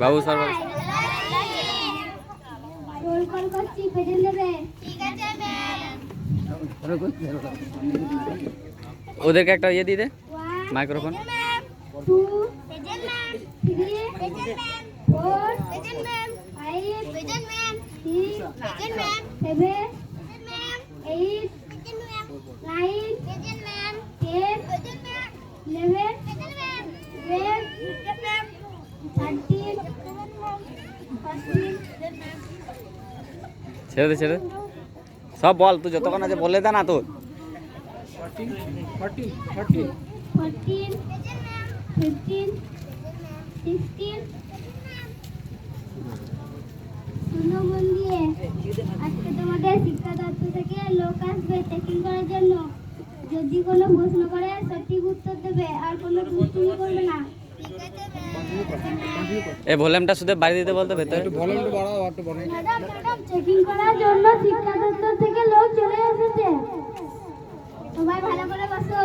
বাবু sir বাবু ওদেরকে একটা ইয়ে দিয়ে দে microphone ma'am ma'am ma'am five present ma'am six present ma'am seven present ma'am eight present ma'am nine present ma'am ten present ma'am eleven present ma'am twelve present ma'am thirteen fourteen present ma'am ছেড়ে দে, ছেড়ে সব বল, তুই যতক্ষণ আছে বলে দে না তোর। আজকে শিক্ষা থেকে লোক আসবে করার জন্য যদি কোনো প্রশ্ন করে, সঠিক উত্তর দেবে, আর কোনো দুষ্টুমি করবে না। এই ভলিউমটা শুধু বাড়ি দিতে বলতো ভেতরে। ম্যাডাম ম্যাডাম চেকিং করার জন্য শিক্ষা দপ্তর থেকে লোক চলে এসেছে। সবাই ভালো করে বসো।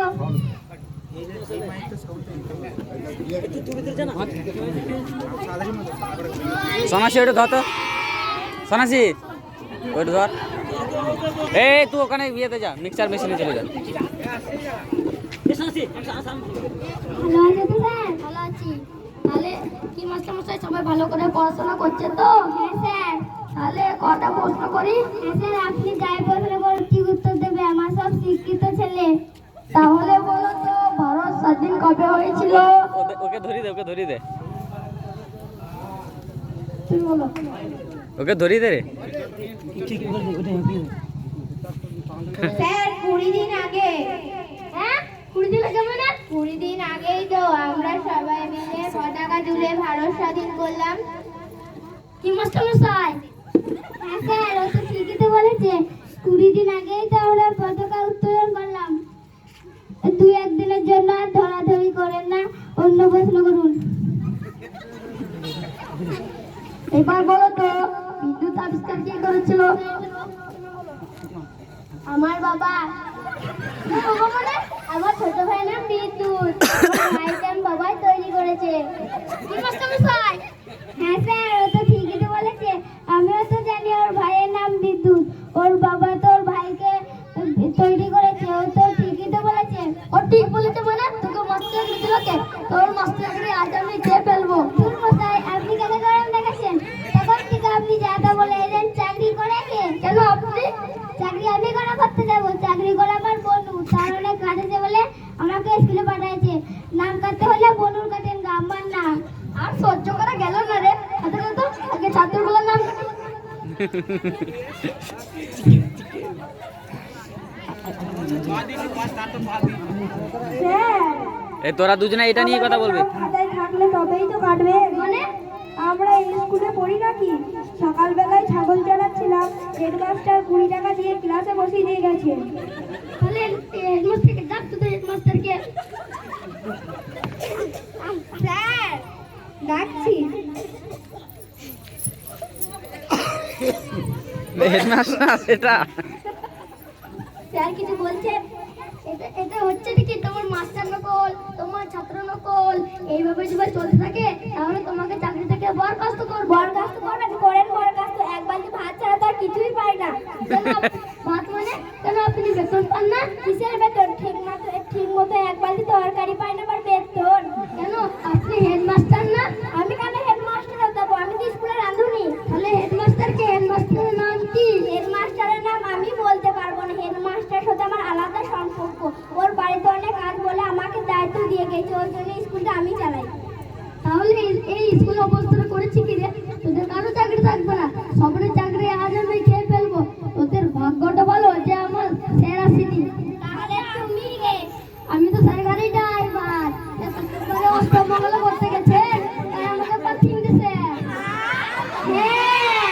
সনাসি ওটা ধর তো। সনাসি ওটা ধর। এই তুই ওখানে ইয়েতে যা মিক্সার মেশিনে চলে যা। ভালো আছে তো স্যার ভালো আছি তাহলে কি মাস্টার মশাই সবাই ভালো করে পড়াশোনা করছে তো? হ্যাঁ স্যার। তাহলে কটা প্রশ্ন করি? হ্যাঁ স্যার আপনি যাই প্রশ্ন করুন ঠিক উত্তর দেবে আমার সব শিক্ষিত ছেলে? তাহলে বলো তো ভারত স্বাধীন কবে হয়েছিল? ওকে- ধরি দে ওকে ধরি দে। তুমি বলো। ওকে ধরি দে রে। স্যার কুড়ি দিন আগে। হ্যাঁ? কুড়ি দিন আগে মানে কুড়ি দিন আগেই তো আমরা সবাই মিলে পতাকা ভারত স্বাধীন করলাম। কি মাস্টার মশাই হ্যাঁ স্যার ও তো ঠিকই তো বলেছে। কুড়ি দিন আগেই তো আমরা পতাকা উত্তোলন করলাম। দুই একদিনের জন্য আর ধরাধরি করেন না অন্য প্রশ্ন করুন। এবার বলো তো বিদ্যুৎ আবিষ্কার কে করেছিল? আমার বাবা। আমার ছোট ভাই নাম বিদ্যুৎ। তৈরি করেছে কি মাস্টার মশাই হ্যাঁ স্যার ও তো ঠিকই তো বলেছে আমিও তো জানি ওর ভাইয়ের নাম বিদ্যুৎ ওর বাবা তো ওর ভাইকে তৈরি করেছে ও তো ঠিকই তো বলেছে ও ঠিক বলেছে মানে তোকে মাস্টার দিল কে তোর মাস্টারকে আজ আমি খেয়ে ফেলব তোর মশাই আপনি কেন গরম দেখাচ্ছেন তখন থেকে আপনি যা তা বলে এলেন চাকরি করে কে কেন আপনি চাকরি আমি কেন করতে যাব চাকরি করে আমার বনু তার অনেক কাজ আছে বলে আমাকে স্কুলে পাঠাইছে নাম কাটতে হলে বনুর কাটেন গা আমার নাম আর সহ্য করা গেল না রে হাতে তো আগে ছাত্রগুলোর নাম কাটি স্যার এই তোরা দুজনে এটা নিয়ে কথা বলবে। থাকলে তবেই তো কাটবে। মানে? আমরা এই স্কুলে পড়ি নাকি সকালবেলায় ছাগল চড়াচ্ছিলাম হেডমাস্টার কুড়ি টাকা দিয়ে ক্লাসে বসিয়ে দিয়ে গেছে। তাহলে ডাক তো হেডমাস্টারকে স্যার ডাকছি সেটা। স্যার কিছু বলছে? এটা এটা হচ্ছে কি তোমার মাস্টার নকল, তোমার ছাত্র নকল? এইভাবে যদি চলতে থাকে, তাহলে তোমাকে চাকরি থেকে বরখাস্ত করব বরখাস্ত করবেন করেন বরখাস্ত। এক বালতি ভাত ছাড়া তো কিছুই পাই না কেন আপ- ভাত মানে কেন আপনি বেতন পান না কিসের বেতন ঠিক মতো ঠিক মতো এক বালতি তরকারি পাই না আবার বেতন কেন আপনি হেডমাস্টার না আমি কেন হেডমাস্টার হতে আমি তো স্কুলে রাঁধুনি তাহলে হেডমাস্টারকে হেডমাস্টারের নাম কি হেডমাস্টারের নাম আমি বলতে পারব না হেডমাস্টারের সাথে আমার আলাদা সম্পর্ক ওর বাড়িতে অনেক কাজ বলে আমাকে দায়িত্ব দিয়ে গেছে ওর জন্য স্কুলটা আমি চালাই তাহলে এই- এই স্কুল অবস্থাটা করেছি কি রে তোদের কারও চাকরি থাকবে না সবার চাকরি আজ আমি খেয়ে ফেলব তোদের ভাগ্যটা ভালো যে আমার স্যার আসেনি তাহলে তুমি রে আমি তো সরকারি ড্রাইভার সরকারি অষ্টমঙ্গল করতে গেছে। তাই আমাকে পাঠিয়ে দিছে। হ্যাঁ।